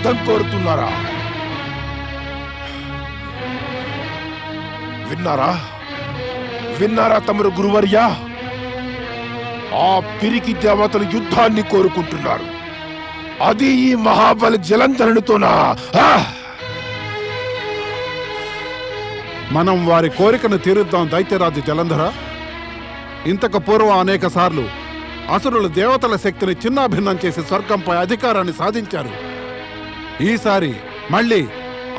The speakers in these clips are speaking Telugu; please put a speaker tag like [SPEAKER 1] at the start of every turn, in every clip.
[SPEAKER 1] యుద్ధం కోరుతున్నారా? విన్నారా? విన్నారా తమరు గురువర్యా? ఆ పిరికి దేవతలు యుద్ధాన్ని కోరుకుంటున్నారు. అది ఈ మహాబలి జలంధరునితోనా
[SPEAKER 2] మనం వారి కోరికను తీరుద్దాం దైత్యరాజు జలంధర. ఇంతకు పూర్వం అనేక సార్లు అసురులు దేవతల శక్తిని చిన్నాభిన్నం చేసి స్వర్గంపై అధికారాన్ని సాధించారు. ఈసారి మళ్ళీ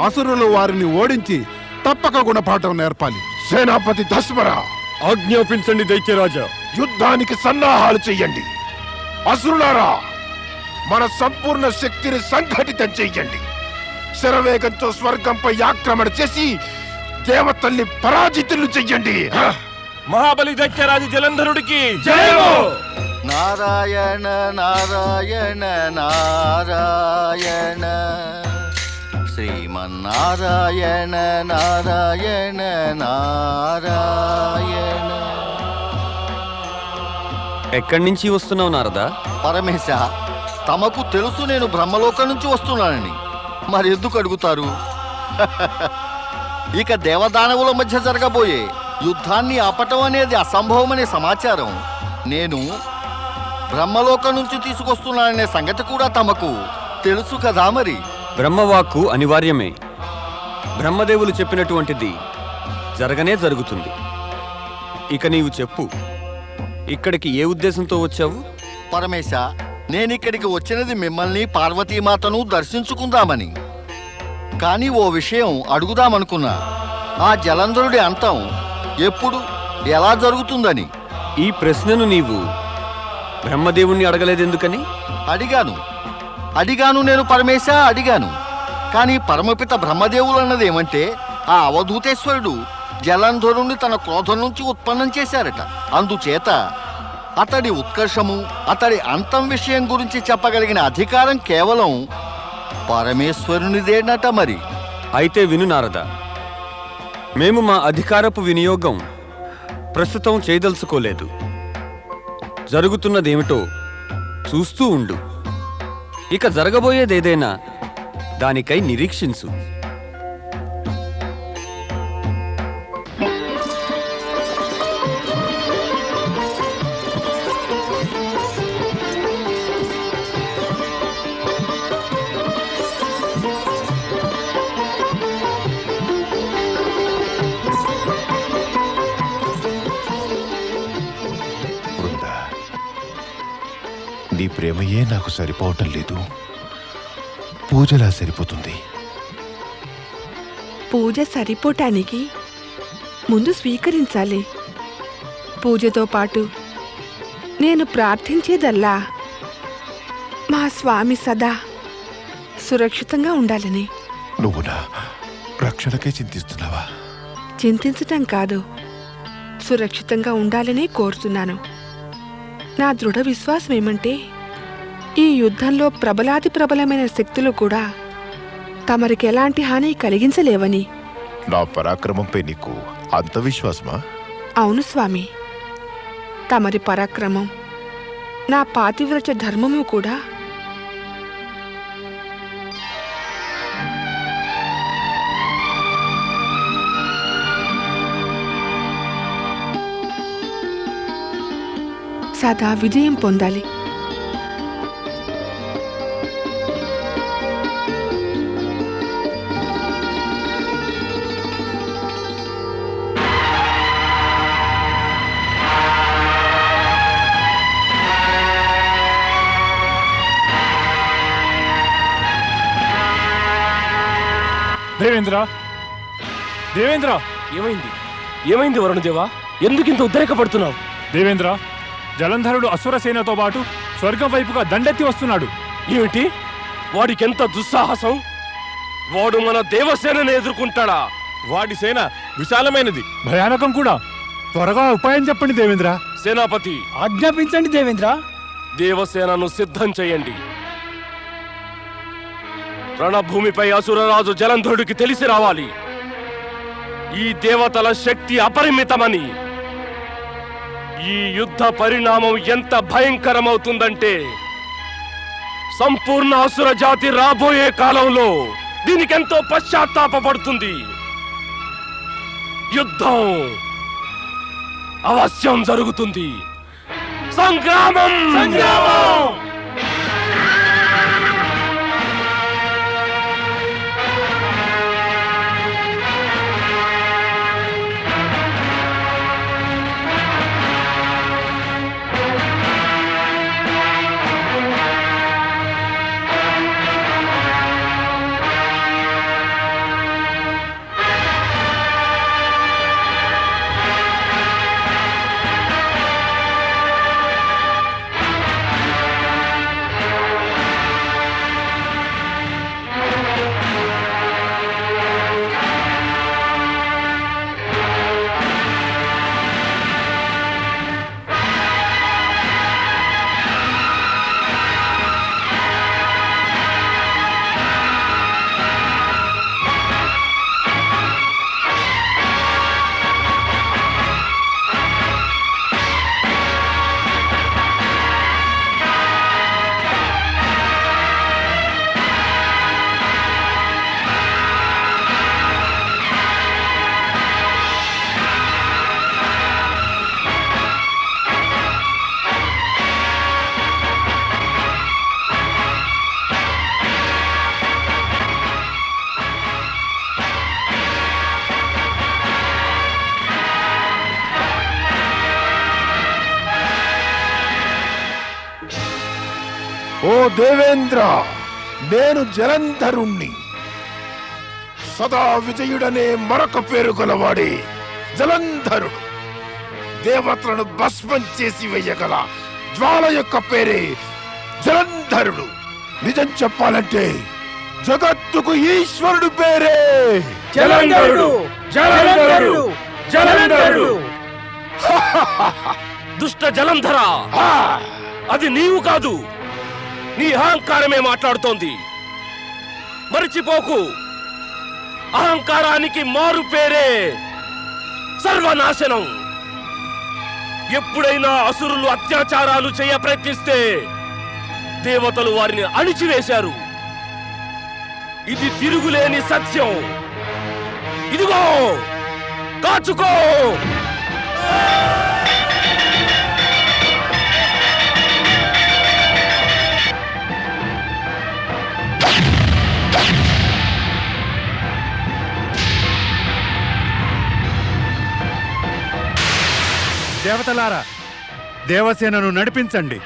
[SPEAKER 2] అసురులు వారిని ఓడించి తప్పక గుణపాఠం నేర్పాలి.
[SPEAKER 1] సేనాపతి దస్మరా
[SPEAKER 3] ఆజ్ఞాపించండి దైత్యరాజా.
[SPEAKER 1] యుద్ధానికి సన్నాహాలు చెయ్యండి. అసురులారా మన సంపూర్ణ శక్తిని సంఘటితం చెయ్యండి. శరవేగంతో స్వర్గంపై ఆక్రమణ చేసి దేవతల్ని పరాజితులు చెయ్యండి!
[SPEAKER 3] మహాబలి దైత్యరాజు జలంధరుడికి
[SPEAKER 4] నారాయణ నారాయణ నారాయణ. శ్రీమన్నారాయణ నారాయణ నారాయణ.
[SPEAKER 5] ఎక్కడి నుంచి వస్తున్నావు నారదా?
[SPEAKER 4] పరమేశ తమకు తెలుసు నేను బ్రహ్మలోకం నుంచి వస్తున్నానని. మరి ఎందుకు అడుగుతారు? ఇక దేవదానవుల మధ్య జరగబోయే యుద్ధాన్ని ఆపటం అనేది అసంభవమనే సమాచారం. నేను బ్రహ్మలోకం నుంచి తీసుకొస్తున్నాననే సంగతి కూడా తమకు తెలుసు కదా మరి?
[SPEAKER 5] బ్రహ్మవాక్కు అనివార్యమే. బ్రహ్మదేవులు చెప్పినటువంటిది జరగనే జరుగుతుంది. ఇక నీవు చెప్పు ఇక్కడికి ఏ ఉద్దేశంతో వచ్చావు?
[SPEAKER 4] పరమేశ నేనిక్కడికి వచ్చినది మిమ్మల్ని పార్వతీమాతను దర్శించుకుందామని. కానీ ఓ విషయం అడుగుదామనుకున్నా. ఆ జలంధరుడి అంతం ఎప్పుడు ఎలా జరుగుతుందని?
[SPEAKER 5] ఈ ప్రశ్నను నీవు బ్రహ్మదేవుణ్ణి అడగలేదెందుకని
[SPEAKER 4] అడిగాను. అడిగాను నేను పరమేశ అడిగాను. కానీ పరమపిత బ్రహ్మదేవులు అన్నది ఏమంటే ఆ అవధూతేశ్వరుడు జలంధరుణ్ణి తన క్రోధం నుంచి ఉత్పన్నం చేశారట. అందుచేత అతడి ఉత్కర్షము అతడి అంతం విషయం గురించి చెప్పగలిగిన అధికారం కేవలం పరమేశ్వరునిదేనట మరి?
[SPEAKER 5] అయితే విను నారదా మేము మా అధికారపు వినియోగం ప్రస్తుతం చేయదలుచుకోలేదు. జరుగుతున్నదేమిటో చూస్తూ ఉండు. ఇక జరగబోయేదేదైనా దానికై నిరీక్షించు.
[SPEAKER 1] నీ ప్రేమయే నాకు సరిపోవటం లేదు. పూజలా సరిపోతుంది.
[SPEAKER 6] పూజ సరిపోటానికి ముందు స్వీకరించాలి. పూజతో పాటు నేను ప్రార్థించేదల్లా. మా స్వామి సదా సురక్షితంగా ఉండాలని.
[SPEAKER 1] నువ్వు నా రక్షణకే చింతిస్తున్నావా?
[SPEAKER 6] చింతించటం కాదు సురక్షితంగా ఉండాలని కోరుతున్నాను. నా దృఢ విశ్వాసం ఏమంటే ఈ యుద్ధంలో ప్రబలాది ప్రబలమైన శక్తులు కూడా తమరికి ఎలాంటి హాని కలిగించలేవని.
[SPEAKER 1] నా పరాక్రమంపై నీకు అంత విశ్వాసమా?
[SPEAKER 6] అవును స్వామి. తమరి పరాక్రమం నా పాతివ్రత ధర్మము కూడా సదా విజయం పొందాలి.
[SPEAKER 3] దేవేంద్ర? దేవేంద్ర?
[SPEAKER 7] ఏమైంది? ఏమైంది వరుణదేవా? ఎందుకు ఇంత ఉద్రేకపడుతున్నావు
[SPEAKER 3] దేవేంద్ర? జలంధరుడు అసుర సేనతో పాటు స్వర్గం వైపుగా దండెత్తి వస్తున్నాడు.
[SPEAKER 7] ఏమిటి? వాడికెంత దుస్సాహసం? వాడు మన దేవసేనని ఎదుర్కొంటాడా?
[SPEAKER 3] వాడి సేన విశాలమైనది. భయానకం కూడా. త్వరగా ఉపాయం చెప్పండి దేవేంద్ర.
[SPEAKER 7] సేనాపతి.
[SPEAKER 3] ఆజ్ఞాపించండి దేవేంద్ర.
[SPEAKER 7] దేవసేనను సిద్ధం చేయండి. రణభూమిపై అసురరాజు జలంధరుడికి తెలిసి రావాలి. ఈ దేవతల శక్తి అపరిమితమని. ఈ యుద్ధ పరిణామం ఎంత భయంకరమవుతుందంటే సంపూర్ణ అసుర జాతి రాబోయే కాలంలో దీనికెంతో పశ్చాత్తాపడుతుంది యుద్ధం అవశ్యం జరుగుతుంది. సంగ్రామం! సంగ్రామం!
[SPEAKER 1] దేవేంద్ర నేను జలంధరుణ్ణి. సదా విజయుడనే మరొక పేరు గలవాడే జలంధరుడు. దేవతలను భస్మం చేసి వెయ్యగల జ్వాల యొక్క పేరే జలంధరుడు. నిజం చెప్పాలంటే జగత్తుకు ఈశ్వరుడు పేరే
[SPEAKER 7] జలంధరుడు. జలంధరుడు. జలంధరుడు. దుష్ట జలంధర! అది నీవు కాదు. నీ అహంకారమే మాట్లాడుతోంది. మరిచిపోకు. అహంకారానికి మారు పేరే సర్వనాశనం. ఎప్పుడైనా అసురులు అత్యాచారాలు చేయ ప్రయత్నిస్తే దేవతలు వారిని అణిచివేశారు. ఇది తిరుగులేని సత్యం. ఇదిగో కాచుకో.
[SPEAKER 8] దేవతలారా దేవసేనను నడిపించండి.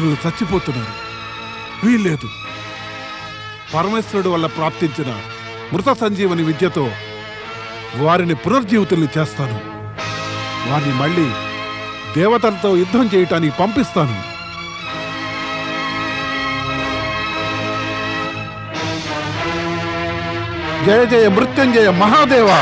[SPEAKER 2] అసురులు చచ్చిపోతున్నారు. వీల్లేదు. పరమేశ్వరుడు వల్ల ప్రాప్తించిన మృత సంజీవని విద్యతో వారిని పునర్జీవితుల్ని చేస్తాను. వారిని మళ్ళీ దేవతలతో యుద్ధం చేయటానికి పంపిస్తాను. జయ జయ మృత్యుంజయ మహాదేవా!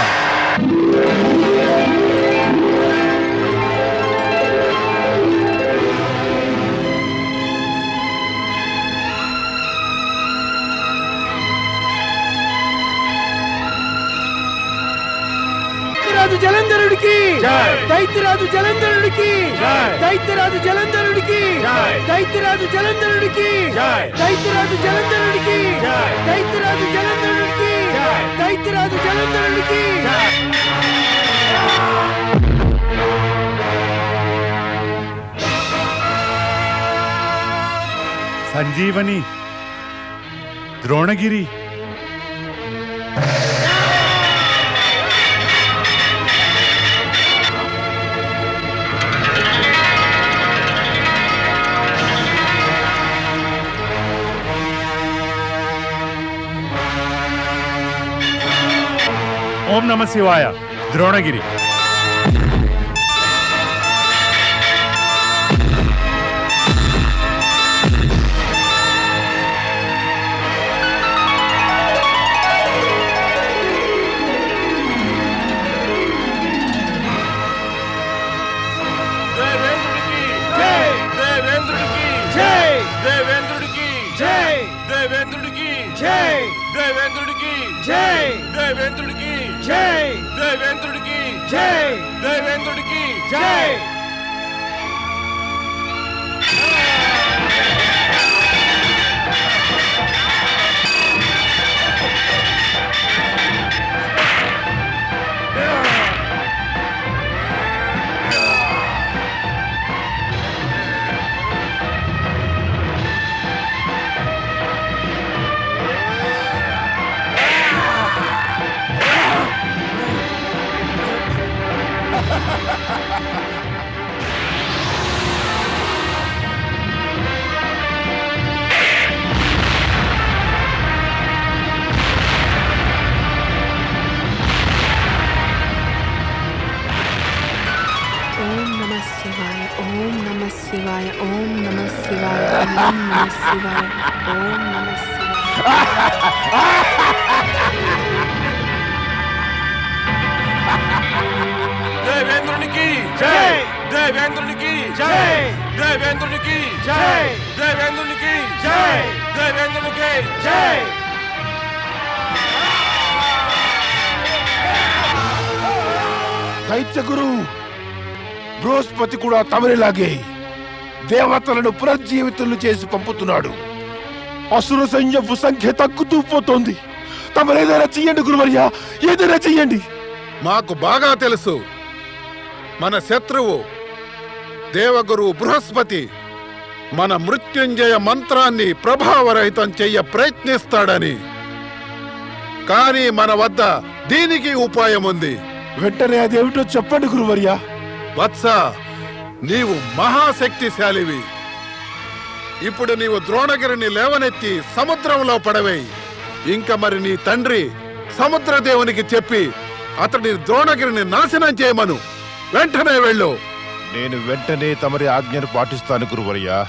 [SPEAKER 9] దైత్యరాజు జలంధరుడికి
[SPEAKER 10] జై.
[SPEAKER 9] దైత్యరాజు జలంధరుడికి
[SPEAKER 10] జై.
[SPEAKER 9] దైత్యరాజు జలంధరుడికి
[SPEAKER 10] జై.
[SPEAKER 9] దైత్యరాజు జలంధరుడికి
[SPEAKER 10] జై.
[SPEAKER 9] దైత్యరాజు జలంధరుడికి
[SPEAKER 10] జై.
[SPEAKER 9] దైత్యరాజు జలంధరుడికి
[SPEAKER 7] సంజీవని ద్రోణగిరి ఓం నమ శివాయ. Dronagiri.
[SPEAKER 6] Namah Shivaya. Om Namah জয় বেন্দ্রনি কি জয় জয় বেন্দ্রনি কি জয় জয় বেন্দ্রনি
[SPEAKER 10] কি
[SPEAKER 9] জয়
[SPEAKER 10] জয়
[SPEAKER 9] বেন্দ্রনি
[SPEAKER 10] কি
[SPEAKER 9] জয়
[SPEAKER 10] জয়
[SPEAKER 9] বেন্দ্রনি
[SPEAKER 10] কি
[SPEAKER 9] জয়
[SPEAKER 2] ದೈತ್ಯ ಗುರು ಬೃಹಸ್ಪತಿ ಕೂಡ ತಮರಿಲಾಗೆ దేవతలను పునర్జీవితులు చేసి పంపుతున్నాడు. అసుర సైన్యపు సంఖ్య తగ్గుతూ పోతోంది. తమరేదైనా చెయ్యండి గురువర్య ఏదైనా చెయ్యండి. మాకు బాగా తెలుసు. మన శత్రువు దేవగురు బృహస్పతి మన మృత్యుంజయ మంత్రాన్ని ప్రభావరహితం చెయ్య ప్రయత్నిస్తాడని. కానీ మన వద్ద దీనికి ఉపాయం ఉంది. వెంటనే అదేమిటో చెప్పండి గురువర్య. వత్స నీవు మహాశక్తిశాలివి. ఇప్పుడు నీవు ద్రోణగిరిని లేవనెత్తి సముద్రంలో పడవేయి. ఇంకా మరి నీ తండ్రి సముద్రదేవునికి చెప్పి అతడి ద్రోణగిరిని నాశనం చేయమను. వెంటనే వెళ్ళు.
[SPEAKER 8] నేను వెంటనే తమరి ఆజ్ఞను పాటిస్తాను గురువర్య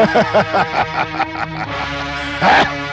[SPEAKER 8] Ha ha ha ha!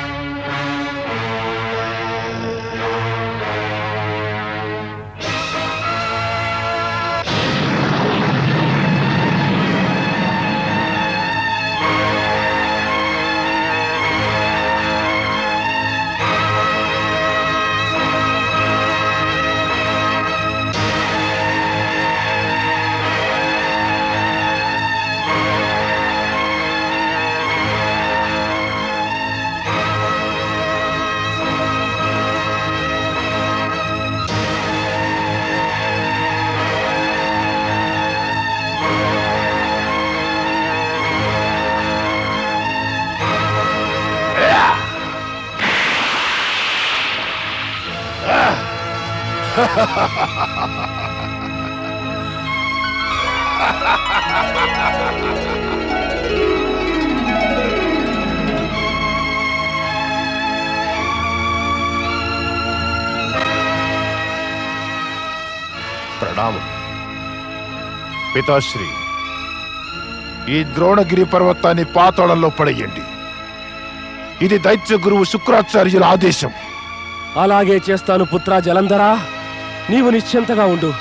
[SPEAKER 1] ప్రణామం. పితాశ్రీ ఈ ద్రోణగిరి పర్వతాన్ని పాతాళంలో పడేయండి. ఇది దైత్య గురువు శుక్రాచార్యుల ఆదేశం.
[SPEAKER 7] అలాగే చేస్తాను పుత్ర జలంధరా. నీవు నిశ్చింతగా ఉండు.